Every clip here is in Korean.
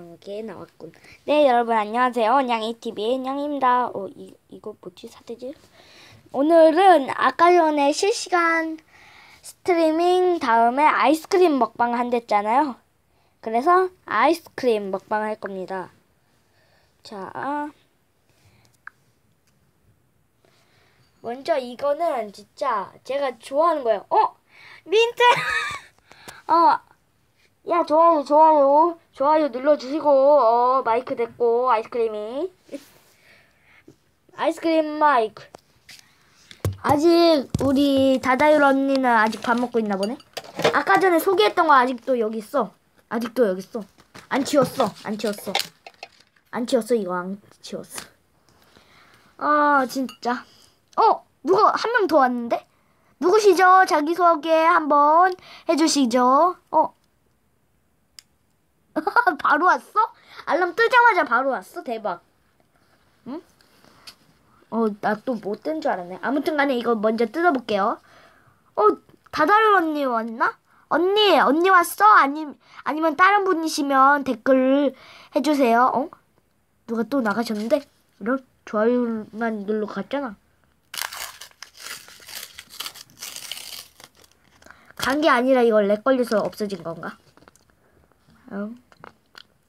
이렇게 나왔군. 네, 여러분 안녕하세요. 냥이TV의 냥입니다. 어, 이, 이거 뭐지? 사태지? 오늘은 아까 전에 실시간 스트리밍 다음에 아이스크림 먹방 한댔잖아요. 그래서 아이스크림 먹방 할 겁니다. 자, 먼저 이거는 진짜 제가 좋아하는 거예요. 어? 민트! 어, 야, 좋아요, 좋아요. 좋아요 눌러주시고, 어, 마이크 됐고, 아이스크림이. 아이스크림 마이크. 아직 우리 다다율 언니는 아직 밥 먹고 있나 보네? 아까 전에 소개했던 거 아직도 여기 있어. 아직도 여기 있어. 안 치웠어. 안 치웠어. 안 치웠어, 이거 안 치웠어. 아, 진짜. 어, 누가 한 명 더 왔는데? 누구시죠? 자기소개 한번 해주시죠. 어, 바로 왔어? 알람 뜨자마자 바로 왔어? 대박. 응? 어, 나 또 못 뜬 줄 알았네. 아무튼 간에 이거 먼저 뜯어볼게요. 어, 다다른 언니 왔나? 언니, 언니 왔어? 아니, 아니면 다른 분이시면 댓글 해주세요. 어? 누가 또 나가셨는데? 이런 좋아요만 눌러 갔잖아. 간 게 아니라 이거 렉 걸려서 없어진 건가? 어.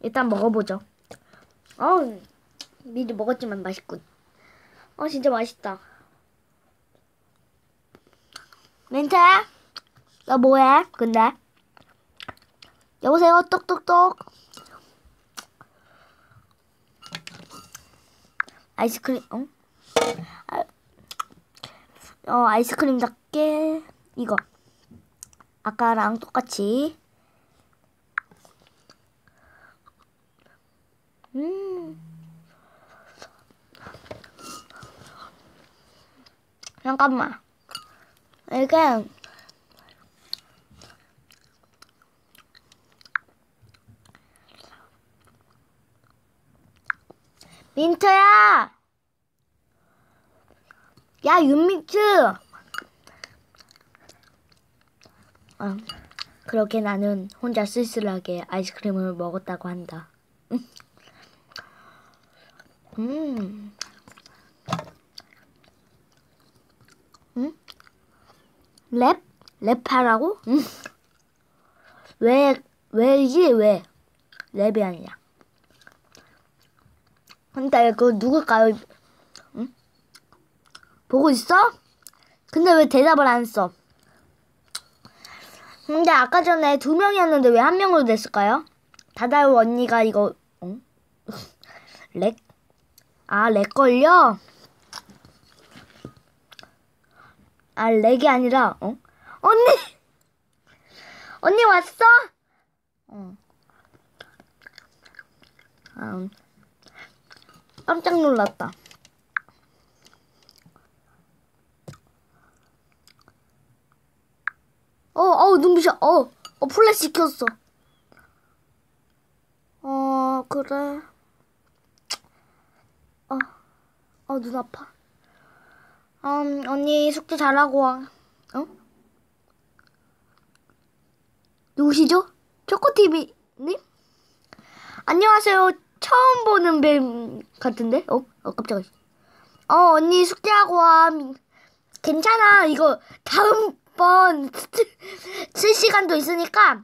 일단 먹어보죠. 어, 미리 먹었지만 맛있군. 어, 진짜 맛있다. 멘트야? 너 뭐해? 근데? 여보세요? 똑똑똑. 아이스크림, 어? 아, 어, 아이스크림답게, 이거. 아까랑 똑같이. 음. 잠깐만. 이게 민트야. 야 윤민트. 아, 그렇게 나는 혼자 쓸쓸하게 아이스크림을 먹었다고 한다. 음. 응? 랩? 랩하라고? 응. 왜, 왜지? 왜? 랩이 아니야. 근데 그거 누굴까요? 응? 보고 있어? 근데 왜 대답을 안 써? 근데 아까 전에 두 명이었는데 왜 한 명으로 됐을까요? 다다유 언니가 이거, 응? 렉? 아, 렉 걸려? 아, 렉이 아니라, 어? 언니! 언니 왔어? 어. 아, 깜짝 놀랐다. 어, 어, 눈부셔. 어, 어, 플래시 켰어. 어, 그래. 어, 어, 눈 아파. 음, 언니 숙제 잘하고 와. 어? 누구시죠? 초코TV님? 안녕하세요. 처음 보는 뱀 같은데? 어? 어, 깜짝이야. 어, 언니 숙제하고 와. 괜찮아. 이거 다음번 실시간도 있으니까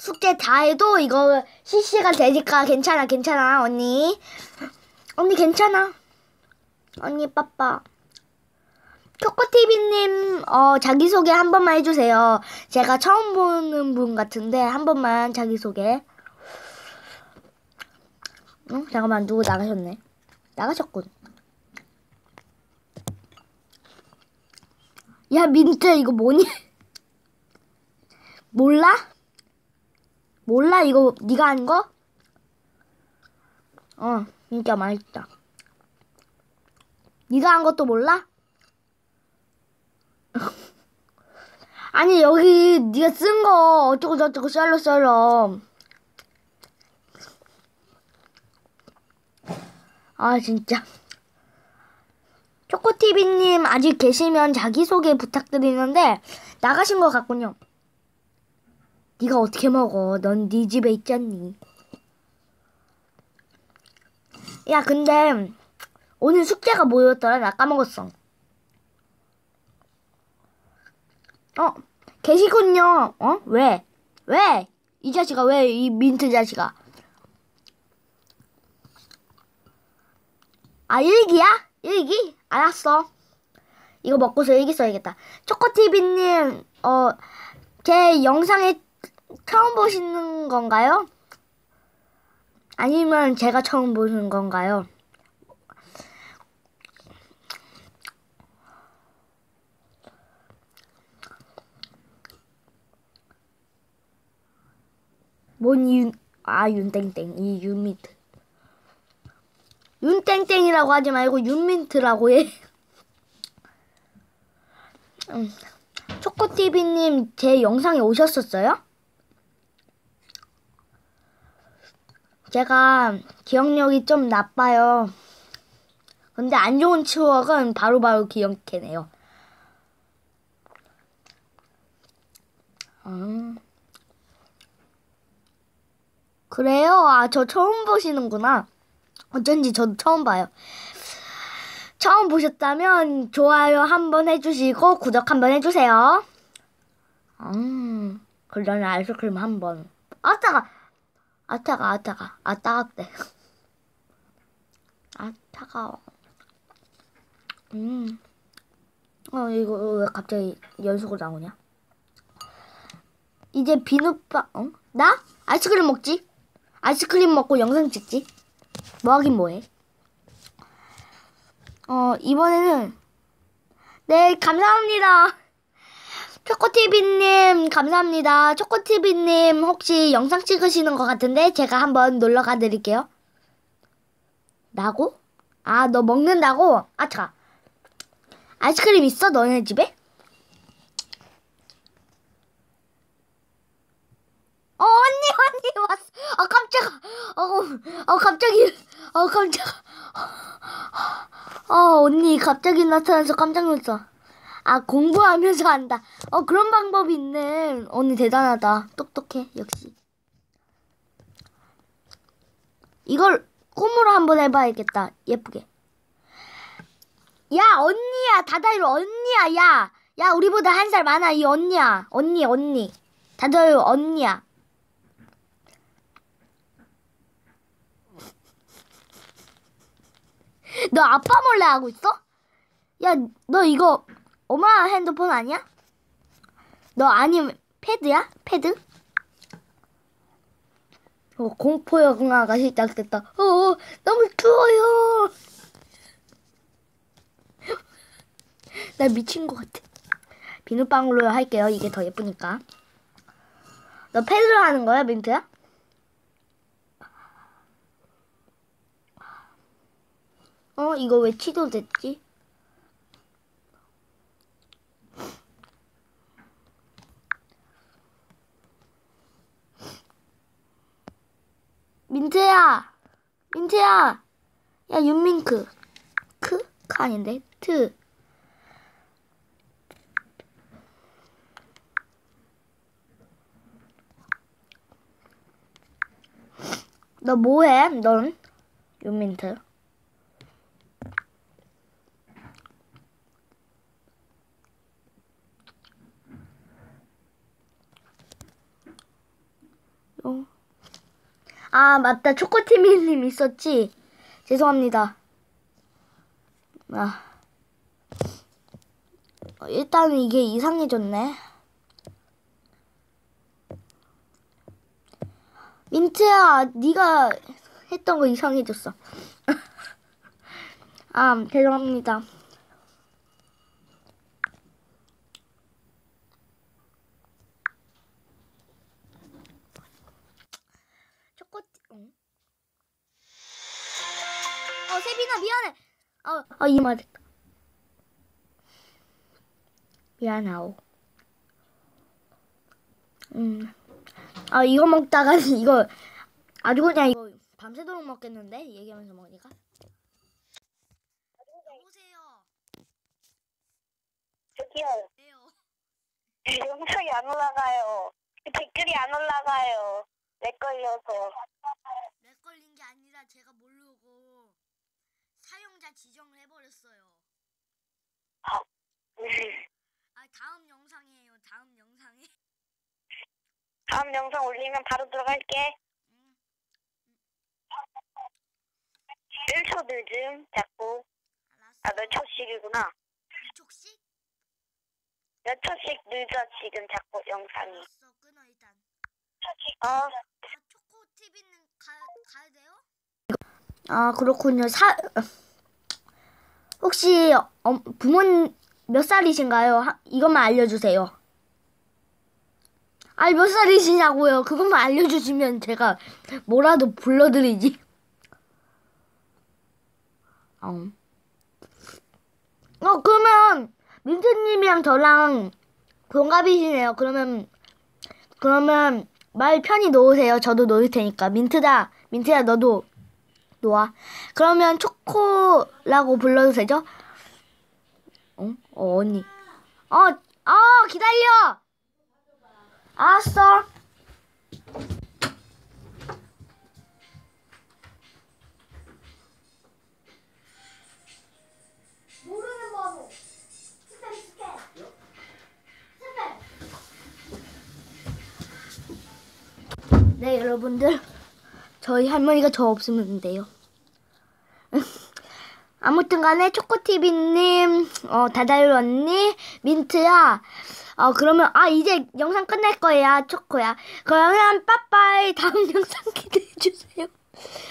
숙제 다 해도 이거 실시간 되니까 괜찮아, 괜찮아, 언니. 언니 괜찮아. 언니 빠빠. 초코TV님, 어, 자기소개 한 번만 해주세요. 제가 처음 보는 분 같은데, 한 번만 자기소개. 응? 잠깐만, 누구 나가셨네. 나가셨군. 야, 민트, 이거 뭐니? 몰라? 몰라? 이거 네가 한 거? 어, 진짜 맛있다. 네가 한 것도 몰라? 아니 여기 네가 쓴 거 어쩌고 저쩌고 썰러 썰러 아 진짜. 초코TV님 아직 계시면 자기소개 부탁드리는데 나가신 것 같군요. 네가 어떻게 먹어? 넌 네 집에 있잖니. 야, 근데 오늘 숙제가 뭐였더라? 나 까먹었어. 어, 계시군요. 어? 왜? 왜? 이 자식아, 왜? 이 민트 자식아. 아, 일기야? 일기? 알았어. 이거 먹고서 일기 써야겠다. 초코TV님, 어, 제 영상에 처음 보시는 건가요? 아니면 제가 처음 보는 건가요? 뭔 윤, 아, 윤땡땡, 이 윤민트. 윤땡땡이라고 하지 말고 윤민트라고 해. 음, 초코TV님 제 영상에 오셨었어요? 제가 기억력이 좀 나빠요. 근데 안 좋은 추억은 바로바로 기억해내요. 음. 그래요? 아, 저 처음 보시는구나. 어쩐지 저도 처음 봐요. 처음 보셨다면 좋아요 한번 해주시고 구독 한번 해주세요. 음, 그러면 아이스크림 한 번. 아, 따가. 아, 따가, 아, 따가. 아, 따갑대. 아, 따가워. 음. 어, 이거 왜 갑자기 연속으로 나오냐? 이제 비눗방, 어? 나? 아이스크림 먹지? 아이스크림 먹고 영상 찍지? 뭐 하긴 뭐해? 어, 이번에는, 네, 감사합니다. 초코TV님, 감사합니다. 초코TV님, 혹시 영상 찍으시는 것 같은데, 제가 한번 놀러 가드릴게요. 나고? 아, 너 먹는다고? 아, 차. 아이스크림 있어? 너네 집에? 어, 언니, 언니, 왔어. 아, 깜짝아. 어, 어, 갑자기, 어, 깜짝아. 어, 언니, 갑자기 나타나서 깜짝 놀랐어. 아, 공부하면서 한다. 어, 그런 방법이 있네. 언니, 대단하다. 똑똑해, 역시. 이걸 꿈으로 한번 해봐야겠다. 예쁘게. 야, 언니야. 다다이로 언니야, 야. 야, 우리보다 한 살 많아, 이 언니야. 언니, 언니. 다다이로 언니야. 너 아빠 몰래 하고 있어? 야, 너 이거 엄마 핸드폰 아니야? 너 아니면 패드야? 패드? 어, 공포 영화가 시작됐다. 어, 어 너무 추워요. 나 미친 것 같아. 비눗방울로 할게요. 이게 더 예쁘니까. 너 패드로 하는 거야, 민트야? 어, 이거 왜 치도 됐지? 민트야! 민트야! 야, 윤민크. 크? 크 아닌데? 트. 너 뭐해? 넌? 윤민트. 어. 아, 맞다. 초코티미님 있었지? 죄송합니다. 아. 어, 일단은 이게 이상해졌네. 민트야, 네가 했던 거 이상해졌어. 아, 죄송합니다. 초코티, 응? 어, 세빈아, 미안해. 어, 어, 이 말했다. 미안하오. 음. 아, 이거 먹다가, 이거, 아주 그냥 이거 밤새도록 먹겠는데? 얘기하면서 먹으니까. 여보세요. 저기요, 네요. 영상이 안 올라가요. 댓글이 안 올라가요. 내 걸려서. 렉 걸린 게 아니라 제가 모르고 지정을 해버렸어요. 음, 아 다음 영상이에요. 다음 영상에. 다음 영상 올리면 바로 들어갈게. 음, 1초 늦음 자꾸. 알았어. 아, 몇 초씩이구나. 이쪽씩? 몇 초씩 늦어 지금 자꾸 영상이. 알았어. 끊어 일단. 어, 아 초코 TV는 가 가야 돼요? 아 그렇군요. 사 혹시 어, 부모님 몇 살이신가요? 하- 이것만 알려주세요. 아니 몇 살이시냐고요? 그것만 알려주시면 제가 뭐라도 불러드리지. 어. 어 그러면 민트님이랑 저랑 동갑이시네요. 그러면 그러면 말 편히 놓으세요. 저도 놓을 테니까. 민트다. 민트야 너도 놓아. 그러면 초코라고 불러도 되죠? 어? 어 언니. 어, 어 기다려. 알았어. 네 여러분들 저희 할머니가 저 없으면 돼요. 아무튼 간에 초코티비님, 어, 다다유 언니, 민트야. 어, 그러면, 아, 이제 영상 끝낼 거야, 초코야. 그러면, 빠빠이. 다음 영상 기대해주세요.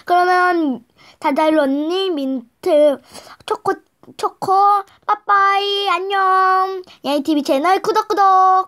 그러면, 다다유 언니, 민트, 초코, 초코, 빠빠이. 안녕. 야이TV 채널 구독, 구독.